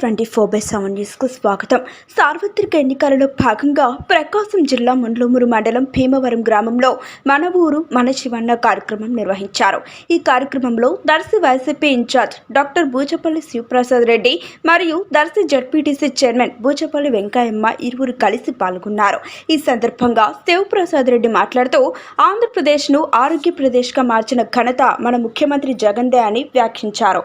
Twenty four by seven న్యూస్కు స్వాగతం. సార్వత్రిక ఎన్నికలలో భాగంగా ప్రకాశం జిల్లా ముండ్లమూరు మండలం భీమవరం గ్రామంలో మన ఊరు మన శివన్న కార్యక్రమం నిర్వహించారు. ఈ కార్యక్రమంలో Darsi YCP incharge doctor Buchapalli Sivaprasad Reddy మరియు దర్శి జడ్పీటీసీ చైర్మన్ బూచపల్లి వెంకయ్యమ్మ ఇరువురు కలిసి పాల్గొన్నారు. ఈ సందర్భంగా శివప్రసాద్ రెడ్డి మాట్లాడుతూ ఆంధ్రప్రదేశ్ను ఆరోగ్య ప్రదేశ్గా మార్చిన ఘనత మన ముఖ్యమంత్రి జగన్దే అని వ్యాఖ్యించారు